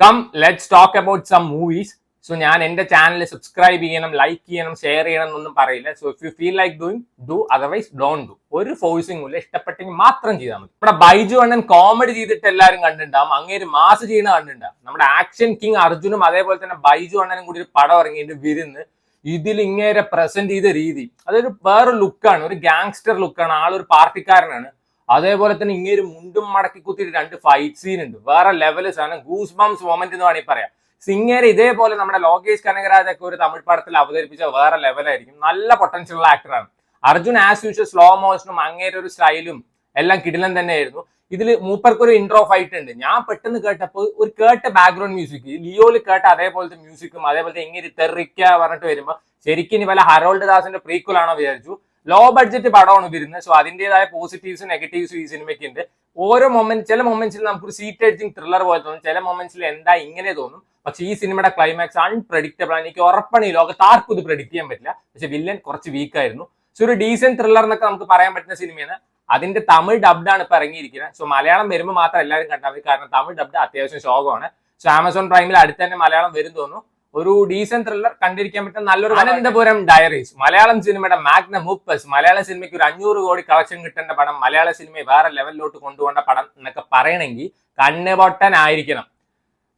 Come let's talk about some movies so ഞാൻ എന്റെ channel subscribe ചെയ്യണം ലൈക്ക് ചെയ്യണം ഷെയർ ചെയ്യണം എന്നൊന്നും പറയില്ല. So if you feel like doing do otherwise don't do ഒരു ഫോഴ്സിംഗ് ഇല്ല. ഇഷ്ടപ്പെട്ടെങ്കിൽ മാത്രം ചെയ്താൽ മതി. നമ്മുടെ ബൈജു അണ്ണൻ കോമഡി ചെയ്തിട്ട് എല്ലാവരും കണ്ടിട്ടുണ്ടാവും. അങ്ങേര് മാസ് ചെയ്യുന്ന കണ്ടിട്ടുണ്ടാവും. നമ്മുടെ ആക്ഷൻ കിങ് അർജുനും അതേപോലെ തന്നെ ബൈജു അണ്ണനും കൂടി ഒരു പടം ഇറങ്ങിയിട്ട് വിരുന്ന് ഇതിൽ ഇങ്ങേരെ പ്രസന്റ് ചെയ്ത രീതി. അതൊരു വേറെ ലുക്കാണ് ഒരു ഗാങ്സ്റ്റർ ലുക്കാണ് ആളൊരു പാർട്ടിക്കാരനാണ്. അതേപോലെ തന്നെ ഇങ്ങനെ മുണ്ടും മടക്കി കുത്തിയിട്ട് രണ്ട് ഫൈറ്റ് സീൻ ഉണ്ട്. വേറെ ലെവൽ സാധനം ഗൂസ് ബംസ് മൊമെന്റ് എന്ന് വേണമെങ്കിൽ പറയാം. സിംഗേര് ഇതേപോലെ നമ്മുടെ ലോകേഷ് കനകരാജ് ഒക്കെ ഒരു തമിഴ് പടത്തിൽ അവതരിപ്പിച്ച വേറെ ലെവലായിരിക്കും നല്ല പൊട്ടൻഷ്യൽ ഉള്ള ആക്ടറാണ് അർജുൻ ആസ് യൂഷ്വൽ സ്ലോ മോഷനും അങ്ങേരെ ഒരു സ്റ്റൈലും എല്ലാം കിടിലൻ തന്നെയായിരുന്നു. ഇതിൽ മൂപ്പർക്കൊരു ഇൻട്രോ ഫൈറ്റ് ഉണ്ട്. ഞാൻ പെട്ടെന്ന് കേട്ടപ്പോൾ ഒരു കേട്ട ബാക്ക്ഗ്രൗണ്ട് മ്യൂസിക് ലിയോയിൽ കേട്ട അതേപോലത്തെ മ്യൂസിക്കും അതേപോലത്തെ എങ്ങനെ തെറിക്ക പറഞ്ഞിട്ട് വരുമ്പോൾ ശരിക്കും ഇനി വല്ല ഹരോൾഡ് ദാസിന്റെ പ്രീക്വൽ ആണോ വിചാരിച്ചു. ലോ ബഡ്ജറ്റ് പടമാണ് വരുന്നത്. സോ അതിന്റേതായ പോസിറ്റീവ്സ് നെഗറ്റീവ്സ് ഈ സിനിമയ്ക്ക് ഉണ്ട് ഓരോ മൊമെന്റ് ചില മൊമെന്റ്സിൽ നമുക്കൊരു സീറ്റ് എഡിറ്റിംഗ് ത്രില്ലർ പോലെ തോന്നും. ചില മൊമെന്റ്സിൽ എന്താ ഇങ്ങനെ തോന്നും. പക്ഷെ ഈ സിനിമയുടെ ക്ലൈമാക്സ് അൺപ്രഡിക്റ്റബിൾ ആണ്. എനിക്ക് ഉറപ്പാണ് ഈ ലോകത്ത് ആർക്കും ഇത് പ്രഡിക്റ്റ് ചെയ്യാൻ പറ്റില്ല. പക്ഷെ വില്ലൻ കുറച്ച് വീക്കായിരുന്നു സോ ഒരു ഡീസെന്റ് ത്രില്ലർ എന്നൊക്കെ നമുക്ക് പറയാൻ പറ്റുന്ന സിനിമയാണ് അതിന്റെ തമിഴ് ഡബ്ഡ് ആണ് ഇപ്പൊ ഇറങ്ങിയിരിക്കുന്നത്. സോ മലയാളം വരുമ്പോൾ മാത്രം എല്ലാവരും കണ്ടാൽ മതി. കാരണം തമിഴ് ഡബ്ഡ് അത്യാവശ്യം ശോകമാണ്. സോ ആമസോൺ പ്രൈമിൽ അടുത്ത് തന്നെ മലയാളം വരും തോന്നുന്നു. ഒരു ഡീസെന്റ് ത്രില്ലർ കണ്ടിരിക്കാൻ പറ്റുന്ന നല്ലൊരു അനന്തപുരം ഡയറീസ് മലയാളം സിനിമയുടെ മാഗ്ന മുപ്പസ് മലയാള സിനിമയ്ക്ക് ഒരു അഞ്ഞൂറ് കോടി കളക്ഷൻ കിട്ടേണ്ട പടം മലയാള സിനിമയെ വേറെ ലെവലിലോട്ട് കൊണ്ടുപോകേണ്ട പടം എന്നൊക്കെ പറയണമെങ്കിൽ കണ്ണുപൊട്ടനായിരിക്കണം.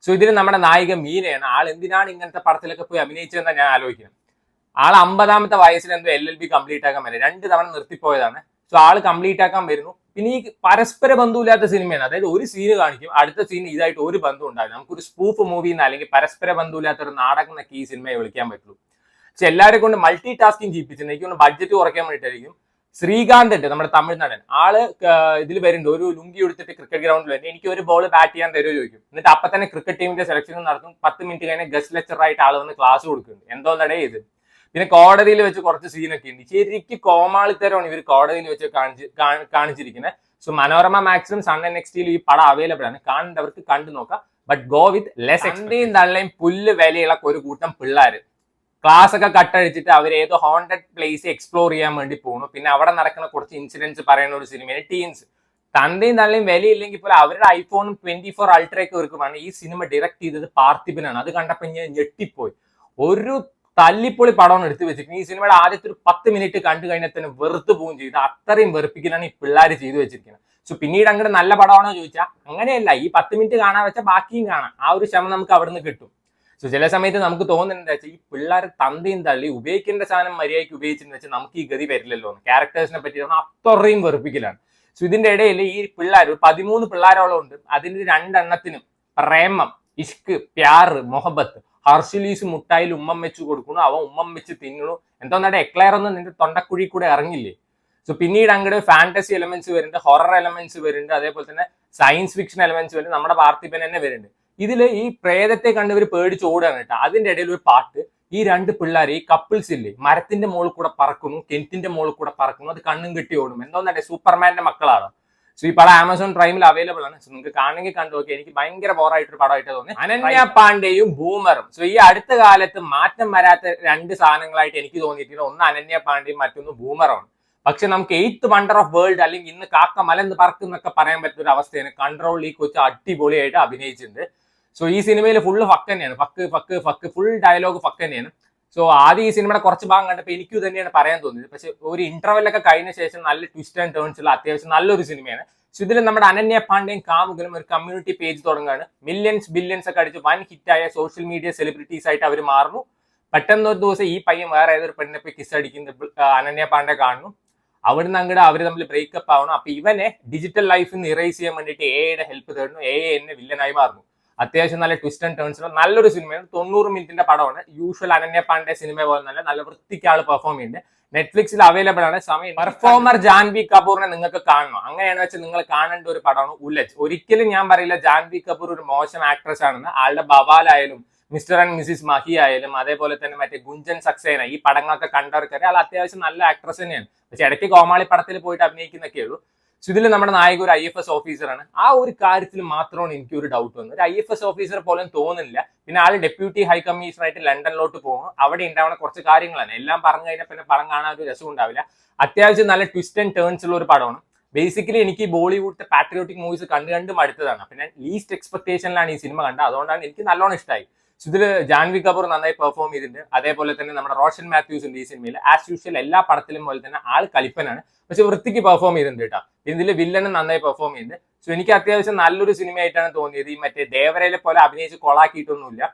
സോ ഇതിന് നമ്മുടെ നായിക മീനയാണ്. ആൾ എന്തിനാണ് ഇങ്ങനത്തെ പടത്തിലൊക്കെ പോയി അഭിനയിച്ചതെന്ന് ഞാൻ ആലോചിക്കണം ആൾ അമ്പതാമത്തെ വയസ്സിൽ എന്തോ എൽ എൽ ബി കംപ്ലീറ്റ് ആക്കാൻ വരും. രണ്ട് തവണ നിർത്തിപ്പോയതാണ്. സോ ആൾ കംപ്ലീറ്റ് ആക്കാൻ വരുന്നു. പിന്നെ ഈ പരസ്പര ബന്ധമില്ലാത്ത സിനിമയാണ്. അതായത് ഒരു സീന് കാണിക്കും അടുത്ത സീൻ ഇതായിട്ട് ഒരു ബന്ധം ഉണ്ടാവില്ല. നമുക്കൊരു സ്പൂഫ് മൂവി എന്ന് അല്ലെങ്കിൽ പരസ്പര ബന്ധമില്ലാത്ത ഒരു നാടകം എന്നൊക്കെ ഈ സിനിമയെ വിളിക്കാൻ പറ്റുള്ളൂ. പക്ഷെ എല്ലാവരെ കൊണ്ട് മൾട്ടി ടാസ്കിങ് ചെയ്യിപ്പിച്ചിട്ടുണ്ട് എനിക്ക് ബഡ്ജറ്റ് കുറയ്ക്കാൻ വേണ്ടിയിട്ടായിരിക്കും ശ്രീകാന്ത് ഉണ്ട് നമ്മുടെ തമിഴ്നാടൻ ആൾ ഇതിൽ വരുന്നുണ്ട്. ഒരു ലുങ്കി എടുത്തിട്ട് ക്രിക്കറ്റ് ഗ്രൗണ്ടിൽ വരുന്നത് എനിക്ക് ഒരു ബോൾ ബാറ്റ് ചെയ്യാൻ തരുമോ ചോദിക്കും. എന്നിട്ട് അപ്പൊ തന്നെ ക്രിക്കറ്റ് ടീമിന്റെ സെലക്ഷൻ നടത്തും പത്ത് മിനിറ്റ് കഴിഞ്ഞാൽ ഗസ്റ്റ് ലെക്ചറായിട്ട് ആൾ വന്ന് ക്ലാസ് കൊടുക്കുന്നുണ്ട്. എന്തോ നടേ ഇത്? പിന്നെ കോടതിയിൽ വെച്ച് കുറച്ച് സീനൊക്കെ ഉണ്ട്. ശരിക്കും കോമാളിത്തരമാണ് ഇവർ കോടതിയിൽ വെച്ച് കാണിച്ച് കാണിച്ചിരിക്കുന്നത് so Manorama maximum Sun and നെക്സ്റ്റിൽ ഈ പടം അവൈലബിൾ ആണ്. കാണേണ്ടവർക്ക് കണ്ടു നോക്കാം. ബട്ട് ഗോ വിത്ത് ലെസ് എക്സ്പെയും തള്ളയും പുല്ല് വിലയുള്ള ഒരു കൂട്ടം പിള്ളേർ ക്ലാസ് ഒക്കെ കട്ടഴിച്ചിട്ട് അവർ ഏതോ ഹോണ്ടഡ് പ്ലേസ് എക്സ്പ്ലോർ ചെയ്യാൻ വേണ്ടി പോകുന്നു. പിന്നെ അവിടെ നടക്കുന്ന കുറച്ച് ഇൻസിഡൻസ് പറയുന്ന ഒരു സിനിമയാണ് ടീൻസ് തന്റെയും തള്ളയും വിലയില്ലെങ്കിൽ പോലും അവരുടെ ഐഫോണും ട്വന്റി ഫോർ അൾട്രയൊക്കെ ഒരുക്കുമാണ് ഈ സിനിമ ഡയറക്ട് ചെയ്തത് പാർത്ഥിപനാണ് അത് കണ്ടപ്പോൾ ഞാൻ ഞെട്ടിപ്പോയി. ഒരു തല്ലിപ്പൊളി പടമാണ് എടുത്തു വെച്ചിരിക്കുന്നത് ഈ സിനിമയുടെ ആദ്യത്തെ ഒരു പത്ത് മിനിറ്റ് കണ്ടു കഴിഞ്ഞാൽ തന്നെ വെറുത്ത് പോവുകയും ചെയ്ത് അത്രയും വെറുപ്പിക്കലാണ് ഈ പിള്ളേർ ചെയ്തു വെച്ചിരിക്കുന്നത്. സോ പിന്നീട് അങ്ങോട്ട് നല്ല പടമാണോ ചോദിച്ചാൽ അങ്ങനെയല്ല. ഈ പത്ത് മിനിറ്റ് കാണാൻ വെച്ചാൽ ബാക്കിയും കാണാം. ആ ഒരു ശ്രമം നമുക്ക് അവിടെ നിന്ന് കിട്ടും. സോ ചില സമയത്ത് നമുക്ക് തോന്നുന്നത് വെച്ചാൽ ഈ പിള്ളേർ തന്തയും തള്ളി ഉപയോഗിക്കേണ്ട സാധനം മര്യാദയ്ക്ക് ഉപയോഗിച്ചെന്ന് വെച്ചാൽ നമുക്ക് ഈ ഗതി വരില്ലല്ലോ ക്യാരക്ടേഴ്സിനെ പറ്റി അത്രയും വെറുപ്പിക്കലാണ്. സോ ഇതിന്റെ ഇടയിൽ ഈ പിള്ളേർ ഒരു പതിമൂന്ന് പിള്ളേരോളം ഉണ്ട്. അതിന്റെ രണ്ടെണ്ണത്തിനും പ്രേമം ഇഷ്ക് പ്യാറ് മൊഹബത്ത് ഹർഷിലീസ് മുട്ടായിൽ ഉമ്മം വെച്ച് കൊടുക്കുന്നു അവൻ ഉമ്മം വെച്ച് തിന്നണു എന്തോന്നാടെ എക്ലയർ ഒന്നും നിന്റെ തൊണ്ടക്കുഴി കൂടെ ഇറങ്ങില്ലേ? സോ പിന്നീട് അങ്ങോട്ട് ഫാന്റസി എലമെന്റ്സ് വരുന്നുണ്ട് ഹൊറർ എലമെന്റ്സ് വരുന്നുണ്ട് അതേപോലെ തന്നെ സയൻസ് ഫിക്ഷൻ എലമെന്റ്സ് വരുന്നുണ്ട് നമ്മുടെ പാർത്ഥിപൻ തന്നെ വരുന്നുണ്ട്. ഇതിൽ ഈ പ്രേതത്തെ കണ്ടവർ പേടിച്ച് ഓടുകയാണ് കേട്ടോ. അതിന്റെ ഇടയിൽ ഒരു പാട്ട് ഈ രണ്ട് പിള്ളേർ ഈ കപ്പിൾസ് ഇല്ലേ മരത്തിന്റെ മുകളിൽ കൂടെ പറക്കുന്നു കെന്റിന്റെ മുകളിൽ കൂടെ പറക്കുന്നു അത് കണ്ണും കെട്ടി ഓടും. എന്തോന്നെ സൂപ്പർമാന്റെ മക്കളാണ്? സോ ഈ പടം ആമസോൺ പ്രൈമിൽ അവൈലബിൾ ആണ്. സോ നിങ്ങൾക്ക് കാണണമെങ്കിൽ കണ്ടു നോക്കി എനിക്ക് ഭയങ്കര ബോറായിട്ടൊരു പടമായിട്ട് തോന്നി അനന്യ പാണ്ഡെയും ബൂമറും സോ ഈ അടുത്ത കാലത്ത് മാറ്റം വരാത്ത രണ്ട് സാധനങ്ങളായിട്ട് എനിക്ക് തോന്നിയിട്ടില്ല. ഒന്ന് അനന്യ പാണ്ഡെയും മറ്റൊന്ന് ബൂമറാണ് പക്ഷെ നമുക്ക് എയ്ത്ത് വണ്ടർ ഓഫ് വേൾഡ് അല്ലെങ്കിൽ ഇന്ന് കാക്ക മലന്ന് പറക്കുന്നൊക്കെ പറയാൻ പറ്റുന്ന ഒരു അവസ്ഥയാണ് കൺട്രോൾ ഈ കൊച്ച് അടിപൊളിയായിട്ട് അഭിനയിച്ചിട്ടുണ്ട്. സോ ഈ സിനിമയിൽ ഫുള്ള് ഫക്ക് തന്നെയാണ്. Fuck fuck fuck full dialogue fuck തന്നെയാണ്. സോ ആദ്യം ഈ സിനിമയുടെ കുറച്ച് ഭാഗം കണ്ടപ്പോൾ എനിക്ക് തന്നെയാണ് പറയാൻ തോന്നിയത്. പക്ഷെ ഒരു ഇന്റർവെല്ലൊക്കെ കഴിഞ്ഞ ശേഷം നല്ല ട്വിസ്റ്റ് ആൻഡ് ടേൺസ് ഉള്ള അത്യാവശ്യം നല്ലൊരു സിനിമയാണ്. സോ ഇതിൽ നമ്മുടെ അനന്യ പാണ്ഡ്യയും കാമുകലും ഒരു കമ്മ്യൂണിറ്റി പേജ് തുടങ്ങുകയാണ് മില്യൺസ് ബില്യൺസ് ഒക്കെ അടിച്ച് വൻ ഹിറ്റായ സോഷ്യൽ മീഡിയ സെലിബ്രിറ്റീസ് ആയിട്ട് അവർ മാറുന്നു. പെട്ടെന്ന് ഒരു ദിവസം ഈ പയ്യൻ വേറെ ഏതൊരു പെണ്ണിനെ പോയി കിസ് അടിക്കുന്ന അനന്യ പാണ്ഡെ കാണുന്നു. അവിടുന്ന് അങ്ങോട്ട് അവർ തമ്മിൽ ബ്രേക്കപ്പ് ആവണം. അപ്പൊ ഇവനെ ഡിജിറ്റൽ ലൈഫിൽ നിന്ന് ഇറേസ് ചെയ്യാൻ വേണ്ടിയിട്ട് എയുടെ ഹെൽപ്പ് തേടുന്നു. എ എന്നെ വില്ലനായി മാറുന്നു. അത്യാവശ്യം നല്ല ട്വിസ്റ്റ് ആൻഡ് ടേൺസ് നല്ലൊരു സിനിമയാണ് തൊണ്ണൂറ് മിനിറ്റിന്റെ പടമാണ്. യൂഷ്വൽ അനന്യ പാണ്ഡെ സിനിമ പോലെ നല്ല നല്ല വൃത്തിക്ക് ആൾ പെർഫോം ചെയ്യുന്നുണ്ട്. നെറ്റ്ഫ്ലിക്സിൽ അവൈലബിൾ ആണ്. സമയം പെർഫോമർ ജാൻവി കപൂറിനെ നിങ്ങൾക്ക് കാണണം. അങ്ങനെയാണ് വെച്ചാൽ നിങ്ങൾ കാണേണ്ട ഒരു പടമാണ് ഉലജ് ഒരിക്കലും ഞാൻ പറയില്ല ജാൻവി കപൂർ ഒരു മോശം ആക്ട്രസ് ആണെന്ന്. ആളുടെ ബവാലായാലും മിസ്റ്റർ ആൻഡ് മിസിസ് മഹി ആയാലും അതേപോലെ തന്നെ മറ്റേ ഗുഞ്ചൻ സക്സേന ഈ പടങ്ങളൊക്കെ കണ്ടവർക്കറിയാം. അത് അത്യാവശ്യം നല്ല ആക്ട്രസ് തന്നെയാണ്. പക്ഷെ ഇടയ്ക്ക് കോമാളി പടത്തിൽ പോയിട്ട് അഭിനയിക്കുന്നൊക്കെ ഉള്ളൂ. സോ ഇതിൽ നമ്മുടെ നായക ഒരു ഐ എഫ് എസ് ഓഫീസറാണ് ആ ഒരു കാര്യത്തിൽ മാത്രമാണ് എനിക്ക് ഒരു ഡൗട്ട് വന്നത്. ഒരു ഐ എഫ് എസ് ഓഫീസർ പോലും തോന്നുന്നില്ല. പിന്നെ ആൾ ഡെപ്യൂട്ടി ഹൈ കമ്മീഷണറായിട്ട് ലണ്ടനിലോട്ട് പോകുന്നു. അവിടെ ഉണ്ടാവുന്ന കുറച്ച് കാര്യങ്ങളാണ്. എല്ലാം പറഞ്ഞു കഴിഞ്ഞാൽ പിന്നെ പടം കാണാൻ ഒരു രസം ഉണ്ടാവില്ല. അത്യാവശ്യം നല്ല ട്വിസ്റ്റ് ആൻഡ് ടേൺസ് ഉള്ള ഒരു പടമാണ്. ബേസിക്കലി എനിക്ക് ബോളിവുഡ് പാട്രിയോട്ടിക് മൂവീസ് കണ്ട് കണ്ടും അടുത്തതാണ്. പിന്നെ ലീസ്റ്റ് എക്സ്പെക്ടേഷനിലാണ് ഈ സിനിമ കണ്ടത്. അതുകൊണ്ടാണ് എനിക്ക് നല്ലോണം ഇഷ്ടമായി ഇതിൽ ജാൻവി കപൂർ നന്നായി പെർഫോം ചെയ്തിട്ടുണ്ട്. അതേപോലെ തന്നെ നമ്മുടെ റോഷൻ മാത്യൂസ് ഉണ്ട് ഈ സിനിമയിൽ ആസ് യൂഷ്വൽ എല്ലാ പടത്തിലും പോലെ തന്നെ ആൾ കളിപ്പനാണ് പക്ഷെ വൃത്തിക്ക് പെർഫോം ചെയ്തിട്ടുണ്ട് കേട്ടോ. ഇതിൽ വില്ലനും നന്നായി പെർഫോം ചെയ്യുന്നുണ്ട്. സോ എനിക്ക് അത്യാവശ്യം നല്ലൊരു സിനിമയായിട്ടാണ് തോന്നിയത്. ഈ മറ്റേ ദേവരയിലെ പോലെ അഭിനയിച്ച് കൊളാക്കിയിട്ടൊന്നുമില്ല.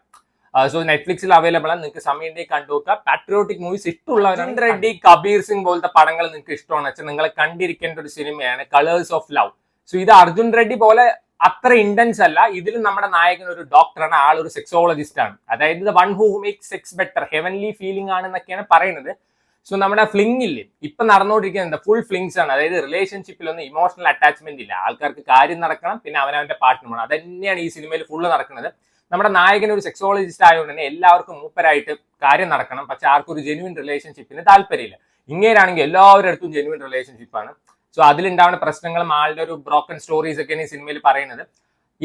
സോ നെറ്റ്ഫ്ലിക്സിൽ അവൈലബിൾ ആണ്. നിങ്ങൾക്ക് സമയം ഉണ്ടെങ്കിൽ കണ്ടുനോക്കുക പാട്രിയോട്ടിക് മൂവീസ് ഇഷ്ടമുള്ളവരാണ്. റെഡ്ഡി കബീർ സിംഗ് പോലത്തെ പടങ്ങൾ നിങ്ങൾക്ക് ഇഷ്ടമാണ്. വെച്ചാൽ നിങ്ങൾ കണ്ടിരിക്കേണ്ട ഒരു സിനിമയാണ് കളേഴ്സ് ഓഫ് ലവ് സോ ഇത് അർജുൻ റെഡ്ഡി പോലെ അത്ര ഇന്റൻസ് അല്ല. ഇതിലും നമ്മുടെ നായകൻ ഒരു ഡോക്ടറാണ് ആൾ ഒരു സെക്സോളജിസ്റ്റ് ആണ്. അതായത് one who make sex better heavenly feeling ആണ് എന്നൊക്കെയാണ് പറയുന്നത്. സോ നമ്മുടെ ഫ്ലിംഗ് ഇല്ലേ? ഇപ്പൊ നടന്നുകൊണ്ടിരിക്കുന്നത് ഫുൾ ഫ്ലിങ്സ് ആണ്. അതായത് റിലേഷൻഷിപ്പിലൊന്നും ഇമോഷണൽ അറ്റാച്ച്മെന്റ് ഇല്ല. ആൾക്കാർക്ക് കാര്യം നടക്കണം പിന്നെ അവനവന്റെ പാർട്ട്ണർ വേണം. അത് തന്നെയാണ് ഈ സിനിമയിൽ ഫുള്ള് നടക്കുന്നത്. നമ്മുടെ നായകൻ ഒരു സെക്സോളജിസ്റ്റ് ആയതുകൊണ്ട് തന്നെ എല്ലാവർക്കും മൂപ്പരായിട്ട് കാര്യം നടക്കണം. പക്ഷെ ആർക്കും ഒരു ജെനുവിൻ റിലേഷൻഷിപ്പിന് താല്പര്യമില്ല. ഇങ്ങനെയാണെങ്കിൽ എല്ലാവരുടെ അടുത്തും ജെനുവിൻ റിലേഷൻഷിപ്പാണ് സോ അതിലുണ്ടാവുന്ന പ്രശ്നങ്ങളും ആളുടെ ഒരു ബ്രോക്കൺ സ്റ്റോറീസ് ഒക്കെയാണ് ഈ സിനിമയിൽ പറയുന്നത്.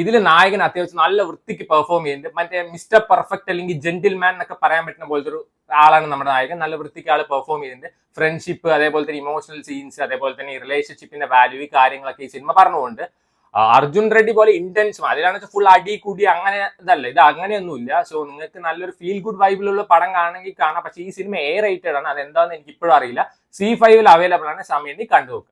ഇതിൽ നായകൻ അത്യാവശ്യം നല്ല വൃത്തിക്ക് പെർഫോം ചെയ്യുന്നുണ്ട്. മറ്റേ മിസ്റ്റർ പെർഫെക്റ്റ് അല്ലെങ്കിൽ ജെന്റിൽമാൻ എന്നൊക്കെ പറയാൻ പറ്റുന്ന പോലത്തെ ഒരു ആളാണ് നമ്മുടെ നായകൻ. നല്ല വൃത്തിക്ക് ആൾ പെർഫോം ചെയ്യുന്നുണ്ട്. ഫ്രണ്ട്ഷിപ്പ് അതേപോലെ തന്നെ ഇമോഷണൽ സീൻസ് അതേപോലെ തന്നെ ഈ റിലേഷൻഷിപ്പിന്റെ വാല്യൂ കാര്യങ്ങളൊക്കെ ഈ സിനിമ പറഞ്ഞുകൊണ്ട് അർജുൻ റെഡ്ഡി പോലെ ഇന്റൻസും അതിലാണ് ഫുൾ അടി കൂടി അങ്ങനെ ഇതല്ല. ഇത് അങ്ങനെയൊന്നുമില്ല. സോ നിങ്ങൾക്ക് നല്ലൊരു ഫീൽ ഗുഡ് വൈബിലുള്ള പടം കാണണമെങ്കിൽ കാണാം. പക്ഷേ ഈ സിനിമ എ റേറ്റഡ് ആണ്. അതെന്താണെന്ന് എനിക്ക് ഇപ്പോഴും അറിയില്ല സി ഫൈവിൽ അവൈലബിൾ ആണ്. സമയം കണ്ടു നോക്കുക